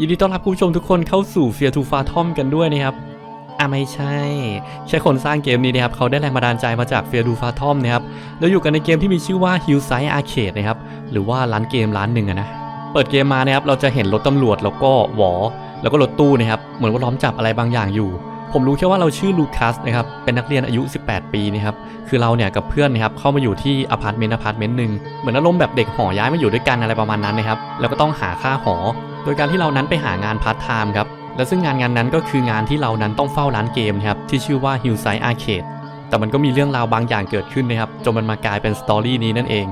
ยินดีต้อนรับผู้ชมทุกคนเข้าสู่ Fear to Fathom กันด้วยนะครับอะไม่ใช่ ใช่คนสร้างเกมนี้นะครับเขาได้แรงบันดาลใจมาจาก Fear to Fathom นะครับแล้วอยู่กันในเกมที่มีชื่อว่า Hillside Arcade นะครับหรือว่าร้านเกมร้านหนึ่งอะนะเปิดเกมมานะครับเราจะเห็นรถตำรวจแล้วก็หวอ แล้วก็รถตู้นะครับเหมือนว่าล้อมจับอะไรบางอย่างอยู่ ผมรู้แค่ว่าเราชื่อลูคัสนะครับ เป็นนักเรียนอายุ 18 ปีนะครับ คือเราเนี่ยกับเพื่อนนะครับเข้ามาอยู่ที่อพาร์ตเมนต์อพาร์ตเมนต์หนึ่งเหมือนอารมณ์แบบเด็กหอย้ายมาอยู่ด้วยกันอะไรประมาณนั้นนะครับ แล้วก็ต้องหาค่าหอ โดยการที่เรานั้นไปหางานพาร์ทไทม์ครับ และซึ่งงานงานนั้นก็คืองานที่เรานั้นต้องเฝ้าร้านเกมนะครับที่ชื่อว่า Hillside Arcade แต่มันก็มีเรื่องราวบางอย่างเกิดขึ้นนะครับจนมันมากลายเป็นสตอรี่นี้นั่นเอง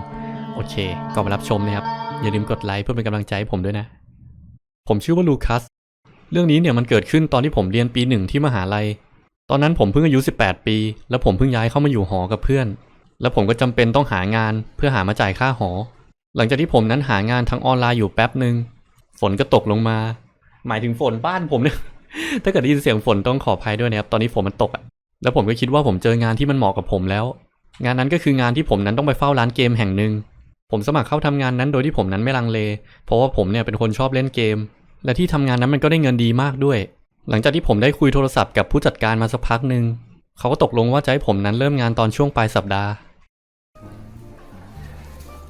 โอเคก่อนมารับชมนะครับอย่าลืมกดไลค์เพื่อเป็นกำลังใจให้ผมด้วยนะ ผมชื่อว่าลูคัส เรื่องนี้เนี่ยมันเกิดขึ้นตอนที่ผมเรียนปีหนึ่งที่มหาลัย ตอนนั้นผมเพิ่งอายุ 18 ปี แล้วผมเพิ่งย้ายเข้ามาอยู่หอกับเพื่อน แล้วผมก็จำเป็นต้องหางานเพื่อหามาจ่ายค่าหอ หลังจากที่ผมนั้นหางานทางออนไลน์อยู่แป๊บหนึ่งฝนก็ตกลงมา หมายถึงฝนบ้านผมเนี่ย ถ้าเกิดได้ยินเสียงฝนต้องขออภัยด้วยนะครับ ตอนนี้ฝนมันตกอะแล้วผมก็คิดว่าผมเจองานที่มันเหมาะกับผมแล้ว งานนั้นก็คืองานที่ผมนั้นต้องไปเฝ้าร้านเกมแห่งหนึ่งผมสมัครเข้าทำงานนั้นโดยที่ผมนั้นไม่ลังเล เพราะว่าผมเนี่ยเป็นคนชอบเล่นเกม และที่ทำงานนั้นมันก็ได้เงินดีมากด้วย หลังจากที่ผมได้คุยโทรศัพท์กับผู้จัดการมาสักพักหนึ่งเขาก็ตกลงว่าจะให้ผมนั้นเริ่มงานตอนช่วงปลายสัปดาห์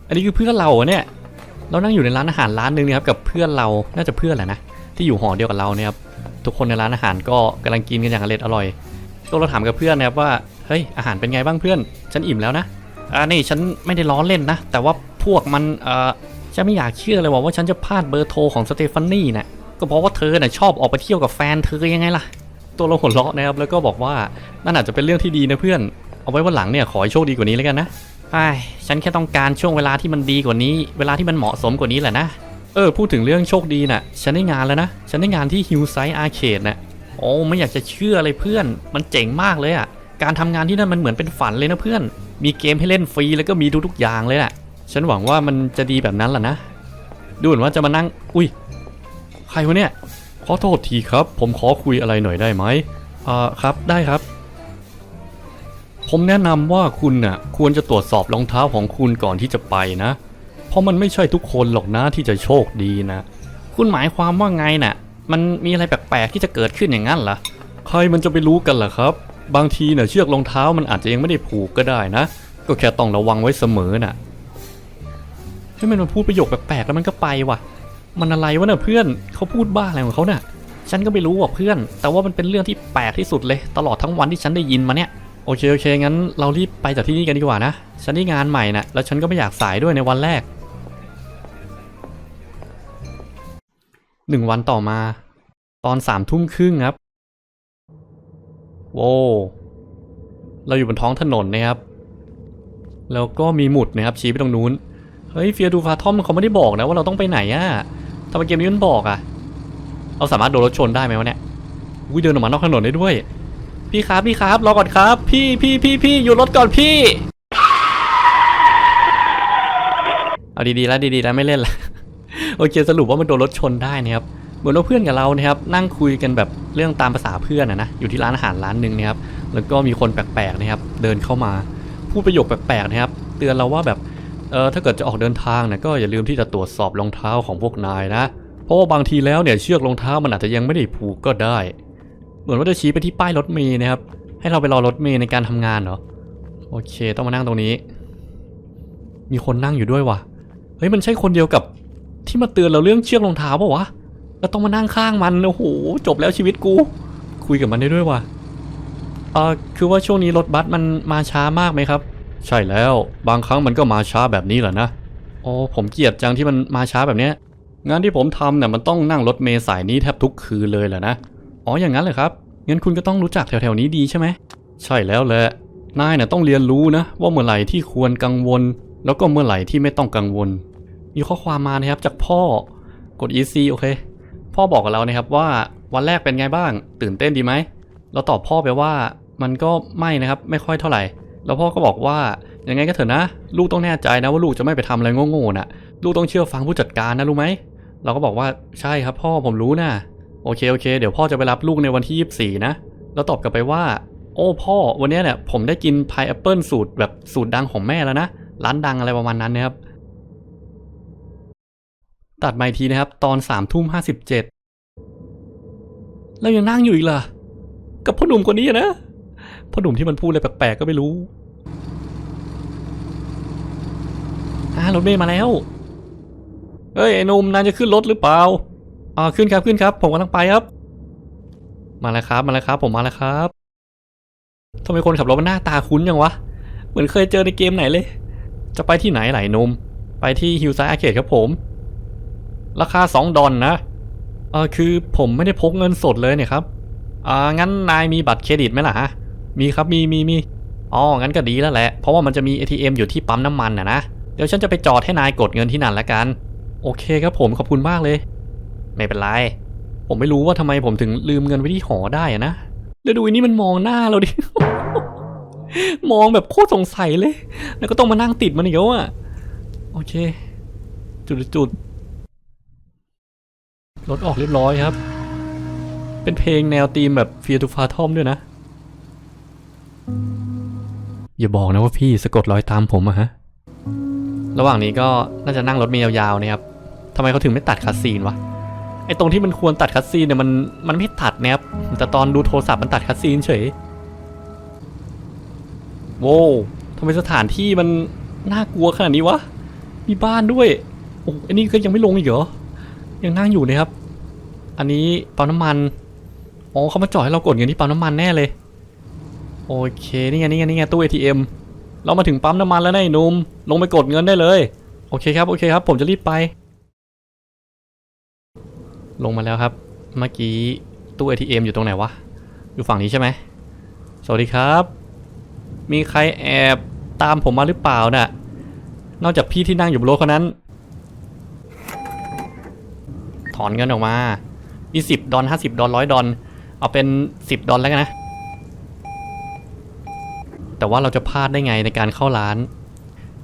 อันนี้คือเพื่อนเราเนี่ยเรานั่งอยู่ในร้านอาหารร้านหนึ่งนะครับกับเพื่อนเราน่าจะเพื่อนแหละนะที่อยู่หอเดียวกับเราเนี่ยครับทุกคนในร้านอาหารก็กำลังกินกันอย่างอร่อยอร่อยตัวเราถามกับเพื่อนนะครับว่าเฮ้ยอาหารเป็นไงบ้างเพื่อน ฉันอิ่มแล้วนะอ่านี่ฉันไม่ได้ล้อเล่นนะ แต่ว่าพวกมันเอ่อ ฉันไม่อยากเชื่อเลยว่าฉันจะพลาดเบอร์โทรของสเตฟานี่นะก็เพราะว่าเธอน่ะชอบออกไปเที่ยวกับแฟนเธอยังไงล่ะ ตัวเราหัวเราะนะครับแล้วก็บอกว่านั่นอาจจะเป็นเรื่องที่ดีนะเพื่อน เอาไว้วันหลังเนี่ยขอให้โชคดีกว่านี้แล้วกันนะไอ้ฉันแค่ต้องการช่วงเวลาที่มันดีกว่านี้ เวลาที่มันเหมาะสมกว่านี้แหละนะ เออพูดถึงเรื่องโชคดีน่ะ ฉันได้งานแล้วนะ ฉันได้งานที่ Hillside Arcade น่ะโอ้ไม่อยากจะเชื่อเลยเพื่อน มันเจ๋งมากเลยอะ การทำงานที่นั่นมันเหมือนเป็นฝันเลยนะเพื่อน มีเกมให้เล่นฟรีแล้วก็มีทุกๆอย่างเลยน่ะ ฉันหวังว่ามันจะดีแบบนั้นแหละนะ ดูเหมือนว่าจะมานั่ง อุ้ย ใครวะเนี่ย ขอโทษทีครับ ผมขอคุยอะไรหน่อยได้ไหมอ่าครับ ได้ครับ ผมแนะนำว่าคุณน่ะ ควรจะตรวจสอบรองเท้าของคุณก่อนที่จะไปนะ เพราะมันไม่ใช่ทุกคนหรอกนะที่จะโชคดีนะ คุณหมายความว่าไงน่ะ มันมีอะไรแปลกๆที่จะเกิดขึ้นอย่างนั้นเหรอ ใครมันจะไปรู้กันล่ะครับ บางทีน่ะเชือกรองเท้ามันอาจจะยังไม่ได้ผูกก็ได้นะ ก็แค่ต้องระวังไว้เสมอน่ะ ให้มันมาพูดประโยคแปลกๆแล้วมันก็ไปว่ะ มันอะไรวะเนี่ยเพื่อนเขาพูดบ้าอะไรของเขาน่ะฉันก็ไม่รู้ว่ะเพื่อน แต่ว่ามันเป็นเรื่องที่แปลกที่สุดเลย ตลอดทั้งวันที่ฉันได้ยินมาเนี่ยโอเคโอเคงั้นเรารีบไปจากที่นี่กันดีกว่านะฉันได้งานใหม่นะแล้วฉันก็ไม่อยากสายด้วยในวันแรกหนึ่งวันต่อมา ตอนสามทุ่มครึ่งครับโว้เราอยู่บนท้องถนนนะครับ แล้วก็มีหมุดนะครับชี้ไปตรงนู้น เฮ้ยเฟียดูฟาทอมเขาไม่ได้บอกนะว่าเราต้องไปไหนอะทำไมเกมนี้มันบอกอะเราสามารถโดนรถชนได้ไหมวะเนี่ยอุ้ยเดินออกมานอกถนนได้ด้วย พี่ครับพี่ครับรอก่อนครับ พี่พี่พี่พี่อยู่รถก่อนพี่ เอาดีๆแล้วดีๆแล้วไม่เล่นละโอเคสรุปว่ามันโดนรถชนได้นะครับเหมือนว่าเพื่อนกับเรานะครับนั่งคุยกันแบบเรื่องตามภาษาเพื่อนอะนะอยู่ที่ร้านอาหารร้านหนึ่งนะครับแล้วก็มีคนแปลกๆนะครับ เดินเข้ามาพูดประโยคแปลกๆนะครับ เตือนเราว่าแบบ เออถ้าเกิดจะออกเดินทางเนี่ยก็อย่าลืมที่จะตรวจสอบรองเท้าของพวกนายนะ เพราะว่าบางทีแล้วเนี่ยเชือกรองเท้ามันอาจจะยังไม่ได้ผูกก็ได้ เหมือนว่าจะชี้ไปที่ป้ายรถเมล์นะครับ ให้เราไปรอรถเมล์ในการทำงานเหรอ โอเค ต้องมานั่งตรงนี้ มีคนนั่งอยู่ด้วยวะเฮ้ยมันใช่คนเดียวกับที่มาเตือนเราเรื่องเชือกรองเท้าปะวะเราต้องมานั่งข้างมันโอ้โหจบแล้วชีวิตกู คุยกับมันได้ด้วยวะเออคือว่าช่วงนี้รถบัสมันมาช้ามากไหมครับ ใช่แล้วบางครั้งมันก็มาช้าแบบนี้แหละนะ โอ้ผมเกลียดจังที่มันมาช้าแบบเนี้ย งานที่ผมทำเนี่ยมันต้องนั่งรถเมล์สายนี้แทบทุกคืนเลยแหละนะ อ๋ออย่างนั้นเลยครับงั้นคุณก็ต้องรู้จักแถวๆนี้ดีใช่ไหม ใช่แล้วแหละ นายน่ะต้องเรียนรู้นะ ว่าเมื่อไหร่ที่ควรกังวล แล้วก็เมื่อไหร่ที่ไม่ต้องกังวล มีข้อความมานะครับจากพ่อกด EC โอเค พ่อบอกกับเรานะครับว่าวันแรกเป็นไงบ้าง ตื่นเต้นดีไหมเราตอบพ่อไปว่ามันก็ไม่นะครับไม่ค่อยเท่าไหร่ แล้วพ่อก็บอกว่ายังไงก็เถอะนะ ลูกต้องแน่ใจนะว่าลูกจะไม่ไปทำอะไรโง่ๆน่ะ ลูกต้องเชื่อฟังผู้จัดการนะรู้ไหมเราก็บอกว่าใช่ครับพ่อผมรู้นะโอเคโอเค เดี๋ยวพ่อจะไปรับลูกในวันที่ 24 นะ แล้วตอบกลับไปว่า โอ้พ่อวันนี้เนี่ยผมได้กินพายแอปเปิลสูตรแบบสูตรดังของแม่แล้วนะ ร้านดังอะไรประมาณนั้นนะครับ ตัดมาทีนะครับ ตอน3ามทุ่มห้าสิบเจ็ดแล้วยังนั่งอยู่อีกล่ะ กับพ่อหนุ่มคนนี้นะ พ่อหนุ่มที่มันพูดอะไรแปลกๆก็ไม่รู้อ่ารถเมย์มาแล้ว เฮ้ยไอ้หนุ่มนายจะขึ้นรถหรือเปล่าอ่าขึ้นครับขึ้นครับ ผมกำลังไปครับ มาแล้วครับมาแล้วครับ ผมมาแล้วครับทำไมคนขับรถมันหน้าตาคุ้นจังวะ เหมือนเคยเจอในเกมไหนเลย จะไปที่ไหนไหลนม ไปที่ฮิวไซอาร์เคดครับผม ราคา 2 ดอลนะเออคือผมไม่ได้พกเงินสดเลยเนี่ยครับ อ่างั้นนายมีบัตรเครดิตไหมล่ะฮะ มีครับมีมีมีอ๋องั้นก็ดีแล้วแหละ เพราะว่ามันจะมี ATM อยู่ที่ปั๊มน้ำมันนะนะ เดี๋ยวฉันจะไปจอดให้นายกดเงินที่นั่นละกัน โอเคครับผมขอบคุณมากเลย ไม่เป็นไร ผมไม่รู้ว่าทำไมผมถึงลืมเงินไว้ที่หอได้อะนะแล้วดูอันนี้มันมองหน้าเราดิ มองแบบโคตรสงสัยเลย แล้วก็ต้องมานั่งติดมันอีกแล้วอะโอเค จุดจุดรถออกเรียบร้อยครับ เป็นเพลงแนวธีมแบบเฟียร์ทูฟาทอมด้วยนะ อย่าบอกนะว่าพี่สะกดรอยตามผมอะฮะ ระหว่างนี้ก็น่าจะนั่งรถเมล์ยาวๆนะครับทำไมเขาถึงไม่ตัดคัสซีนวะ ไอตรงที่มันควรตัดคัสซีนเนี่ยมันมันไม่ตัดนะครับ แต่ตอนดูโทรศัพท์มันตัดคัสซีนเฉย โว้วทำไมสถานที่มันน่ากลัวขนาดนี้วะ มีบ้านด้วย โอ้อันนี้ก็ยังไม่ลงอีกเหรอ ยังนั่งอยู่นะครับ อันนี้ปั๊มน้ำมัน อ๋อเขามาจอดให้เรากดเงินที่ปั๊มน้ำมันแน่เลย โอเค นี่ไงนี่ไงนี่ไงตู้ ATM เรามาถึงปั๊มน้ำมันแล้วนะไอ้นุ่มลงไปกดเงินได้เลย โอเคครับโอเคครับ ผมจะรีบไป ลงมาแล้วครับ เมื่อกี้ตู้ ATM อยู่ตรงไหนวะ อยู่ฝั่งนี้ใช่ไหมสวัสดีครับ มีใครแอบตามผมมาหรือเปล่าน่ะ นอกจากพี่ที่นั่งอยู่บนรถคนนั้น ถอนเงินออกมา มีสิบดอลห้าสิบดอลร้อยดอลเอาเป็นสิบดอลแล้วกันนะ แต่ว่าเราจะพลาดได้ไงในการเข้าร้าน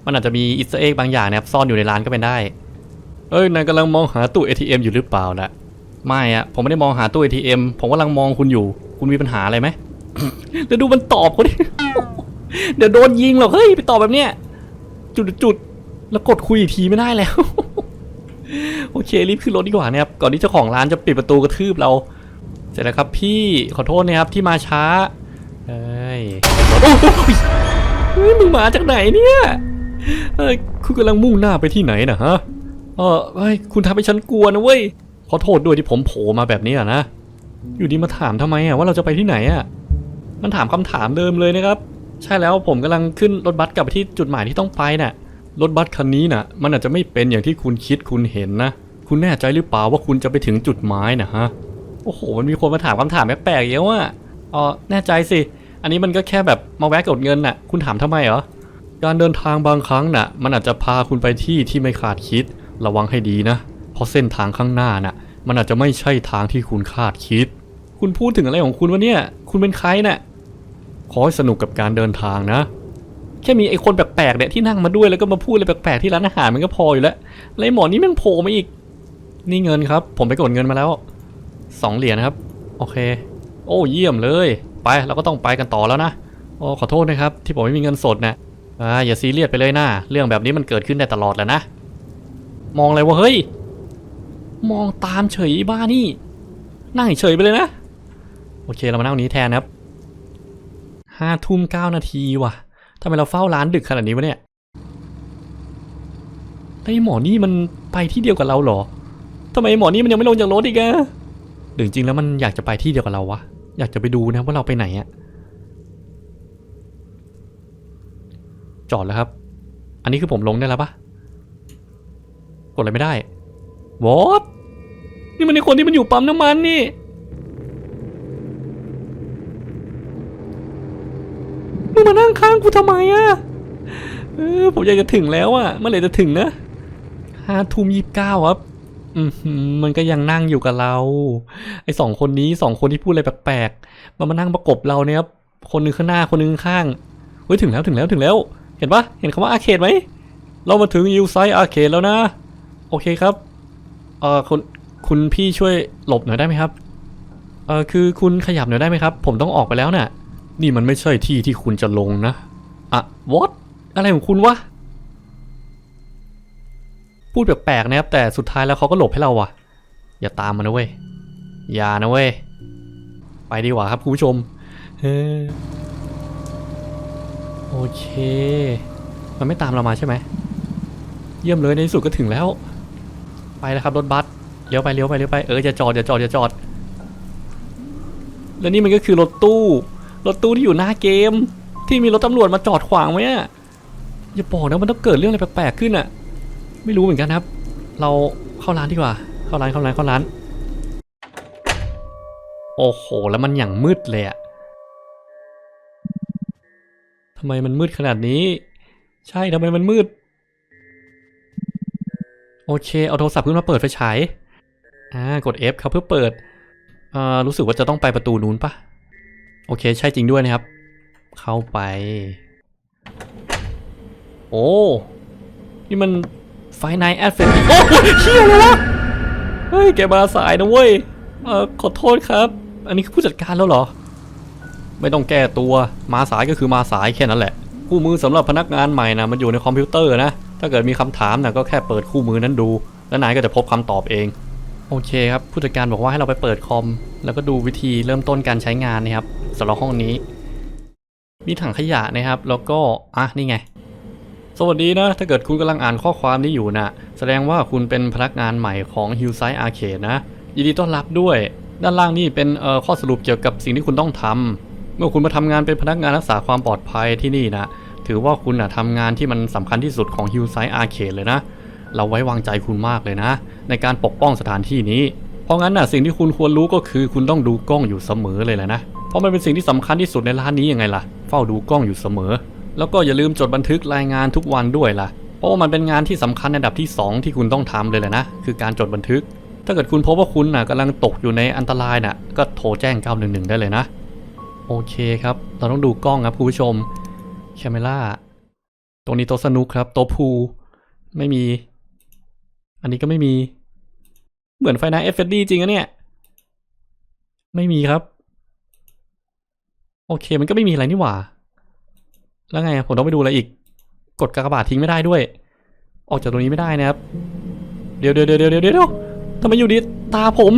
มันอาจจะมีอิสเอ็กบางอย่างนะครับซ่อนอยู่ในร้านก็เป็นได้ เอ้ยนายกำลังมองหาตู้ ATM อยู่หรือเปล่านะไม่อะผมไม่ได้มองหาตู้ ATM ผมกำลังมองคุณอยู่ คุณมีปัญหาอะไรไหมเดี๋ยวดูมันตอบเขาดิเดี๋ยวโดนยิงหรอกเฮ้ยไปตอบแบบเนี้ยจุดจุดๆแล้วกดคุยอีกทีไม่ได้แล้ว โอเครีบขึ้นรถดีกว่านะครับก่อนที่เจ้าของร้านจะปิดประตูกระทืบเรา เสร็จแล้วครับพี่ขอโทษนะครับที่มาช้าเฮ้ย โอ้โหเฮ้ยมึงมาจากไหนเนี่ยเอ้ยคุณกำลังมุ่งหน้าไปที่ไหนนะฮะเออเฮ้ยคุณทำให้ฉันกลัวนะเว้ยขอโทษด้วยที่ผมโผล่มาแบบนี้อะนะอยู่ดีมาถามทำไมอะว่าเราจะไปที่ไหนอะมันถามคำถามเดิมเลยนะครับ ใช่แล้วผมกำลังขึ้นรถบัสกลับไปที่จุดหมายที่ต้องไปน่ะรถบัสคันนี้น่ะ มันอาจจะไม่เป็นอย่างที่คุณคิดคุณเห็นนะ คุณแน่ใจหรือเปล่าว่าคุณจะไปถึงจุดหมายนะฮะ โอ้โห มันมีคนมาถามคำถามแปลกๆเยอะว่ะอ๋อแน่ใจสิ อันนี้มันก็แค่แบบมาแวะกดเงินน่ะ คุณถามทำไมเหรอ การเดินทางบางครั้งน่ะ มันอาจจะพาคุณไปที่ที่ไม่คาดคิด ระวังให้ดีนะ เพราะเส้นทางข้างหน้าน่ะ มันอาจจะไม่ใช่ทางที่คุณคาดคิด คุณพูดถึงอะไรของคุณวะเนี่ย คุณเป็นใครน่ะ ขอให้สนุกกับการเดินทางนะ แค่มีไอ้คนแปลกๆเนี่ยที่นั่งมาด้วยแล้วก็มาพูดอะไรแปลกๆที่ร้านอาหารมันก็พออยู่แล้วไอ้หมอนี่ม่งโผล่มาอีก นี่เงินครับ ผมไปกดเงินมาแล้วสองเหรียญครับ โอเค โอ้เยี่ยมเลย ไปเราก็ต้องไปกันต่อแล้วนะโอ้ขอโทษนะครับที่ผมไม่มีเงินสดนะอ่าอย่าซีเรียสไปเลยนะเรื่องแบบนี้มันเกิดขึ้นได้ตลอดแหล้วนะมองอะไรวะเฮ้ย มองตามเฉยบ้านี่ นั่งเฉยไปเลยนะ โอเคเรามานั่งตรงนี้แทนนะครับห้าทุ่มเก้านาทีว่ะทำไมเราเฝ้าร้านดึกขนาดนี้วะเนี่ยไอหมอนี่มันไปที่เดียวกับเราเหรอทำไมหมอนี่มันยังไม่ลงจากรถอีกอะหรือจริงแล้วมันอยากจะไปที่เดียวกับเราวะ อยากจะไปดูนะว่าเราไปไหนอะจอดแล้วครับ อันนี้คือผมลงได้แล้วปะกดอะไรไม่ได้วอทนี่มันในคนที่มันอยู่ปั๊มน้ำมันนี่ มึงมานั่งข้างกูทำไมอะเออผมอยากจะถึงแล้วอะเมื่อไหร่จะถึงนะห้าทุ่มยี่สิบเก้าครับ มันก็ยังนั่งอยู่กับเรา ไอ้สองคนนี้สองคนที่พูดอะไรแปลกๆมันมานั่งประกบเราเนี่ยครับคนนึงข้างหน้าคนนึงข้างเฮ้ยถึงแล้วถึงแล้วถึงแล้ว เห็นปะเห็นคำว่าอาเคดไหมเรามาถึงยูไซอาเคดแล้วนะ โอเคครับเอ่อคุณคุณพี่ช่วยหลบหน่อยได้ไหมครับเอ่อคือคุณขยับหน่อยได้ไหมครับ ผมต้องออกไปแล้วน่ะ นี่มันไม่ใช่ที่ที่คุณจะลงนะอะ what อะไรของคุณวะ พูดแปลกๆนะครับแต่สุดท้ายแล้วเขาก็หลบให้เราว่ะอย่าตามมานะเว้ยอย่านะเว้ยไปดีกว่าครับคุณผู้ชมโอเค มันไม่ตามเรามาใช่ไหม เยี่ยมเลยในที่สุดก็ถึงแล้ว ไปแล้วครับรถบัสเลี้ยวไปเลี้ยวไปเลี้ยวไปเอออย่าจอดอย่าจอดอย่าจอด แล้วนี่มันก็คือรถตู้ รถตู้ที่อยู่หน้าเกม ที่มีรถตำรวจมาจอดขวางไว้อะอย่าบอกนะมันต้องเกิดเรื่องอะไรแปลกๆขึ้นอะ ไม่รู้เหมือนกันครับ เราเข้าร้านดีกว่า เข้าร้านเข้าร้านเข้าร้าน โอ้โห แล้วมันอย่างมืดเลยอะทำไมมันมืดขนาดนี้ ใช่ทำไมมันมืด โอเค เอาโทรศัพท์ขึ้นมาเปิดไฟฉาย อ่า กด F ครับเพื่อเปิด อ่า รู้สึกว่าจะต้องไปประตูนู้นปะโอเค ใช่จริงด้วยนะครับ เข้าไป โอ้ นี่มัน ไฟไนแอดเฟนโอ้โหเชี่ยเลยวะ เฮ้ย แกมาสายนะเว้ย เออขอโทษครับ อันนี้คือผู้จัดการแล้วเหรอ ไม่ต้องแก้ตัว มาสายก็คือมาสายแค่นั้นแหละ คู่มือสำหรับพนักงานใหม่นะมันอยู่ในคอมพิวเตอร์นะ ถ้าเกิดมีคำถามนะก็แค่เปิดคู่มือนั้นดู แล้วนายก็จะพบคำตอบเอง โอเคครับ ผู้จัดการบอกว่าให้เราไปเปิดคอม แล้วก็ดูวิธีเริ่มต้นการใช้งานนะครับสำหรับห้องนี้ มีถังขยะนะครับ แล้วก็ อะ นี่ไง สวัสดีนะ ถ้าเกิดคุณกำลังอ่านข้อความนี้อยู่นะแสดงว่าคุณเป็นพนักงานใหม่ของ Hillside Arcade นะ ยินดีต้อนรับด้วย ด้านล่างนี่เป็นเอ่อข้อสรุปเกี่ยวกับสิ่งที่คุณต้องทำ เมื่อคุณมาทำงานเป็นพนักงานรักษาความปลอดภัยที่นี่นะ ถือว่าคุณนะทำงานที่มันสำคัญที่สุดของ Hillside Arcade เลยนะ เราไว้วางใจคุณมากเลยนะ ในการปกป้องสถานที่นี้ เพราะงั้นนะสิ่งที่คุณควรรู้ก็คือ คุณต้องดูกล้องอยู่เสมอเลยแหละนะ เพราะมันเป็นสิ่งที่สำคัญที่สุดในร้านนี้ยังไงล่ะ เฝ้าดูกล้องอยู่เสมอ แล้วก็อย่าลืมจดบันทึกรายงานทุกวันด้วยล่ะ เพราะว่ามันเป็นงานที่สำคัญในอันดับที่ 2 ที่คุณต้องทำเลยแหละนะ คือการจดบันทึก ถ้าเกิดคุณพบว่าคุณน่ะกำลังตกอยู่ในอันตรายน่ะ ก็โทรแจ้ง 911 ได้เลยนะ โอเคครับ เราต้องดูกล้องครับคุณผู้ชมแคมเมล่าตรงนี้โต๊ะสนุกครับ โต๊ะพูไม่มี อันนี้ก็ไม่มี เหมือนไฟนาเอฟเฟดดีจริงอะเนี่ย ไม่มีครับ โอเค มันก็ไม่มีอะไรนี่หว่า แล้วไงผมต้องไปดูอะไรอีก กดกากบาททิ้งไม่ได้ด้วย ออกจากตรงนี้ไม่ได้นะครับ เดี๋ยวเดี๋ยวเดี๋ยวเดี๋ยวเดี๋ยวทำไมอยู่ดีตาผม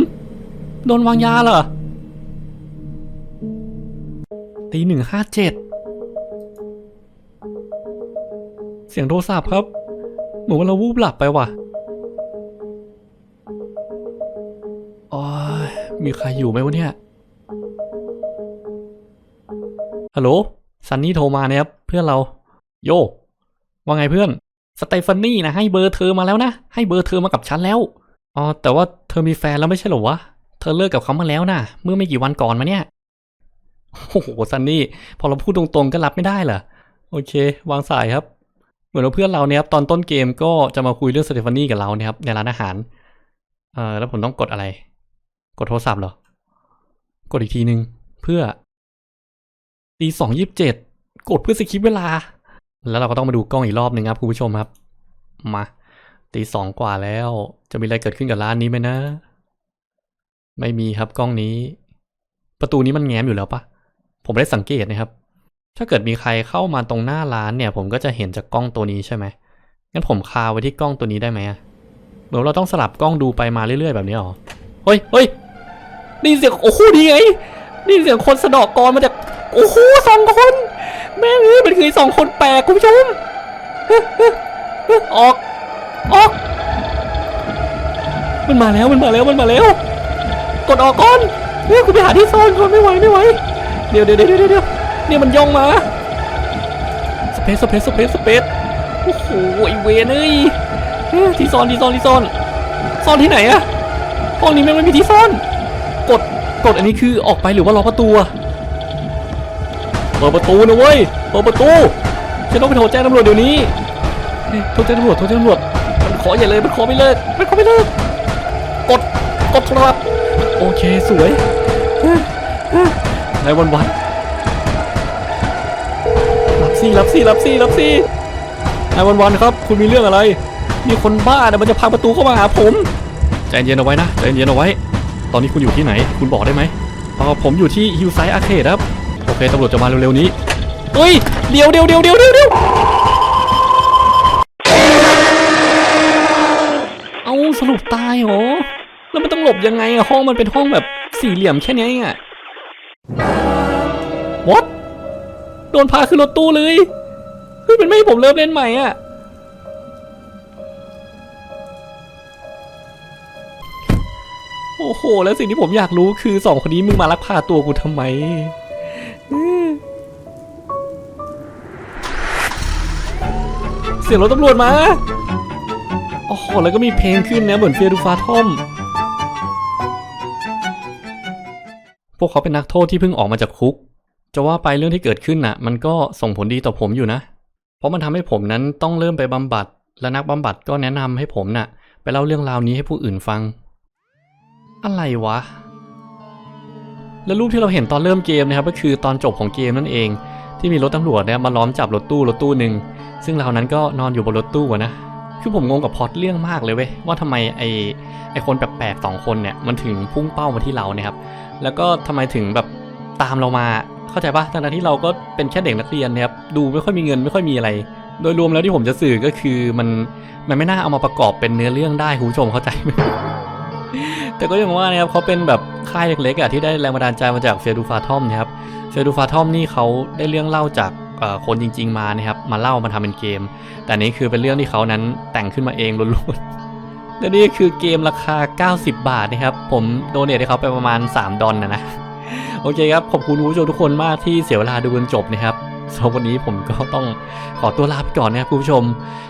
โดนวางยาเหรอตีหนึ่งห้าเจ็ดเสียงโทรศัพท์ครับ เหมือนว่าเราวูบหลับไปว่ะโอ้ยมีใครอยู่ไหมวะเนี่ย ฮัลโหล ซันนี่โทรมานะครับเพื่อนเรา โยว่าไงเพื่อนสเตฟานี่นะให้เบอร์เธอมาแล้วนะให้เบอร์เธอมากับฉันแล้วอ๋อแต่ว่าเธอมีแฟนแล้วไม่ใช่หรอวะเธอเลิกกับเขามาแล้วนะเมื่อไม่กี่วันก่อนมาเนี่ยโอ้โหซันนี่พอเราพูดตรงๆก็รับไม่ได้เหรอโอเค วางสายครับ เหมือนว่าเพื่อนเราเนี่ยครับตอนต้นเกมก็จะมาคุยเรื่องสเตฟานี่กับเราเนี่ยครับในร้านอาหารเอ่อแล้วผมต้องกดอะไร กดโทรศัพท์เหรอกดอีกทีนึงเพื่อ ตีสองยี่สิบเจ็ดกดเพื่อสคิปเวลา แล้วเราก็ต้องมาดูกล้องอีกรอบหนึ่งครับคุณผู้ชมครับ มาตีสองกว่าแล้ว จะมีอะไรเกิดขึ้นกับร้านนี้ไหมนะ ไม่มีครับกล้องนี้ ประตูนี้มันแง้มอยู่แล้วปะผมได้สังเกตนะครับ ถ้าเกิดมีใครเข้ามาตรงหน้าร้านเนี่ย ผมก็จะเห็นจากกล้องตัวนี้ใช่ไหมงั้นผมคาไว้ที่กล้องตัวนี้ได้ไหมอะเหมือนเราต้องสลับกล้องดูไปมาเรื่อยๆแบบนี้หรอเฮ้ยเฮ้ยนี่เสียงโอ้โหดีไง นี่เสียงคนสะดอกกรมาจากโอ้โหสองคน แม่งเอ้ยมันคือสองคนแปลกคุณผู้ชมออกออก มันมาแล้วมันมาแล้วมันมาแล้ว กดออกก่อนเฮ้ยคุณไปหาที่ซ่อนก่อนไม่ไหวไม่ไหวเดี๋ยวเดี๋ยวเดี๋ยวเดี๋ยวเดี๋ยวเนี่ยมันย่องมาสเปซสเปซสเปซสเปซโอ้โหไอเวนเอ้ยที่ซ่อนที่ซ่อนที่ซ่อนซ่อนที่ไหนอะห้องนี้แม่งไม่มีที่ซ่อน กดอันนี้คือออกไปหรือว่าล็อกประตูเปิดประตูนะเว้ยเปิดประตูฉันต้องไปโทรแจ้งตำรวจเดี๋ยวนี้โทรแจ้งตำรวจโทรแจ้งตำรวจมันขออย่าเลยมันขอไม่เลิกมันขอไม่เลิกกดกดโทรศัพท์โอเคสวยในวันวันรับซี่รับซี่รับซี่รับซี่ในวันวันครับ คุณมีเรื่องอะไร มีคนบ้าเนี่ยมันจะพังประตูเข้ามาหาผมใจเย็นเอาไว้นะใจเย็นเอาไว้ ตอนนี้คุณอยู่ที่ไหน คุณบอกได้ไหมอ๋อผมอยู่ที่ฮิลไซด์อาร์เคดครับ โอเคตำรวจจะมาเร็วๆนี้เฮ้ย เดี๋ยวเดี๋ยวเดี๋ยวเดี๋ยวเดี๋ยวเอาสรุปตายเหรอแล้วมันต้องหลบยังไงอะห้องมันเป็นห้องแบบสี่เหลี่ยมแค่นี้เองอะ What โดนพาขึ้นรถตู้เลย เฮ้ย มันไม่ให้ผมเริ่มเล่นใหม่อะ โอ้โห แล้วสิ่งที่ผมอยากรู้คือสองคนนี้มึงมาลักพาตัวกูทำไมเสียงรถตำรวจมาโอ้โหแล้วก็มีเพลงขึ้นนะเหมือนเฟียดูฟาทอม พวกเขาเป็นนักโทษที่เพิ่งออกมาจากคุก จะว่าไปเรื่องที่เกิดขึ้นน่ะ มันก็ส่งผลดีต่อผมอยู่นะ เพราะมันทำให้ผมนั้นต้องเริ่มไปบำบัด และนักบำบัดก็แนะนำให้ผมน่ะ ไปเล่าเรื่องราวนี้ให้ผู้อื่นฟัง อะไรวะ แล้วรูปที่เราเห็นตอนเริ่มเกมนะครับ ก็คือตอนจบของเกมนั่นเอง ที่มีรถตำรวจเนี่ยมาล้อมจับรถตู้รถตู้หนึ่งซึ่งเรานั้นก็นอนอยู่บนรถตู้นะคือผมงงกับพอตเรื่องมากเลยเว้ยว่าทำไมไอไอคนแปลกๆสองคนเนี่ยมันถึงพุ่งเป้ามาที่เราเนี่ยครับแล้วก็ทำไมถึงแบบตามเรามาเข้าใจปะทั้งที่เราก็เป็นแค่เด็กนักเรียนนะครับดูไม่ค่อยมีเงินไม่ค่อยมีอะไร โดยรวมแล้วที่ผมจะสื่อก็คือมันมันไม่น่าเอามาประกอบเป็นเนื้อเรื่องได้คุณผู้ชมเข้าใจไหม แต่ก็ย่างว่านะครับเขาเป็นแบบค่ายเล็กๆอะที่ได้แรงบันดาลใจมาจากเฟียดูฟาทอมนะครับเฟียดูฟาทอมนี่เขาได้เรื่องเล่าจากคนจริง ๆมานะครับมาเล่ามาทำเป็นเกม แต่นี้คือเป็นเรื่องที่เขานั้นแต่งขึ้นมาเองล้วนๆและนี่คือเกมราคา 90 บาทนะครับ ผมโดเนทให้เขาไปประมาณ 3 ดอลนะนะโอเคครับ ขอบคุณผู้ชมทุกคนมากที่เสียเวลาดูจนจบนะครับสำหรับวันนี้ผมก็ต้องขอตัวลาไปก่อนนะครับคุณผู้ชม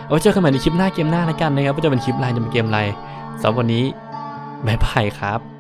เอาไว้เจอกันใหม่ในคลิปหน้าเกมหน้าแล้วกันนะครับว่าจะเป็นคลิปอะไรจะเป็นเกมอะไรสำหรับวันนี้ บ๊ายบายครับ